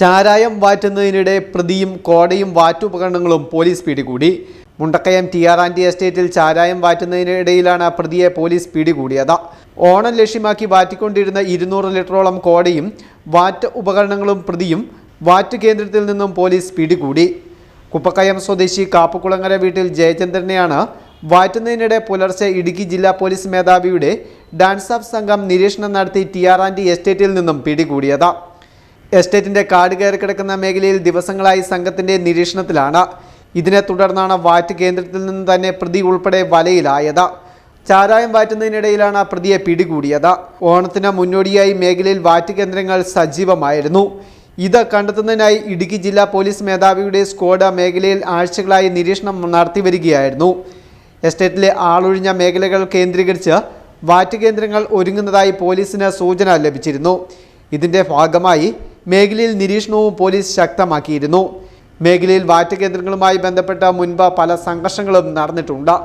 ചാരായം വാറ്റുന്നതിനിടെ പ്രതിയും കോടയും വാറ്റുപകരണങ്ങളും പോലീസ് പിടികൂടി. മുണ്ടക്കയം ടി ആർ ആന്റി എസ്റ്റേറ്റിൽ ചാരായം വാറ്റുന്നതിനിടയിലാണ് പ്രതിയെ പോലീസ് പിടികൂടിയത്. ഓണം ലക്ഷ്യമാക്കി വാറ്റിക്കൊണ്ടിരുന്ന ഇരുന്നൂറ് ലിറ്ററോളം കോടയും വാറ്റ് ഉപകരണങ്ങളും പ്രതിയും വാറ്റ് കേന്ദ്രത്തിൽ നിന്നും പോലീസ് പിടികൂടി. കുപ്പക്കയം സ്വദേശി കാപ്പുകുളങ്ങര വീട്ടിൽ ജയചന്ദ്രനെയാണ് വാറ്റുന്നതിനിടെ പുലർച്ചെ ഇടുക്കി ജില്ലാ പോലീസ് മേധാവിയുടെ ഡാൻസ് ഓഫ് സംഘം നിരീക്ഷണം നടത്തി ടി ആർ ആന്റി എസ്റ്റേറ്റിൽ നിന്നും പിടികൂടിയത്. എസ്റ്റേറ്റിന്റെ കാട് കയറി കിടക്കുന്ന മേഖലയിൽ ദിവസങ്ങളായി സംഘത്തിന്റെ നിരീക്ഷണത്തിലാണ്. ഇതിനെ തുടർന്നാണ് വാറ്റ് കേന്ദ്രത്തിൽ നിന്ന് തന്നെ പ്രതി ഉൾപ്പെടെ വലയിലായത്. ചാരായം വാറ്റുന്നതിനിടയിലാണ് പ്രതിയെ പിടികൂടിയത്. ഓണത്തിന് മുന്നോടിയായി മേഖലയിൽ വാറ്റ് കേന്ദ്രങ്ങൾ സജീവമായിരുന്നു. ഇത് കണ്ടെത്തുന്നതിനായി ഇടുക്കി ജില്ലാ പോലീസ് മേധാവിയുടെ സ്ക്വാഡ് മേഖലയിൽ ആഴ്ചകളായി നിരീക്ഷണം നടത്തി വരികയായിരുന്നു എസ്റ്റേറ്റിലെ ആളൊഴിഞ്ഞ മേഖലകൾ കേന്ദ്രീകരിച്ച് വാറ്റ് കേന്ദ്രങ്ങൾ ഒരുങ്ങുന്നതായി പോലീസിന് സൂചന ലഭിച്ചിരുന്നു. ഇതിന്റെ ഭാഗമായി മേഖലയിൽ നിരീക്ഷണവും പോലീസ് ശക്തമാക്കിയിരുന്നു. മേഖലയിൽ വാറ്റ് കേന്ദ്രങ്ങളുമായി ബന്ധപ്പെട്ട മുൻപ് പല സംഘർഷങ്ങളും നടന്നിട്ടുണ്ട്.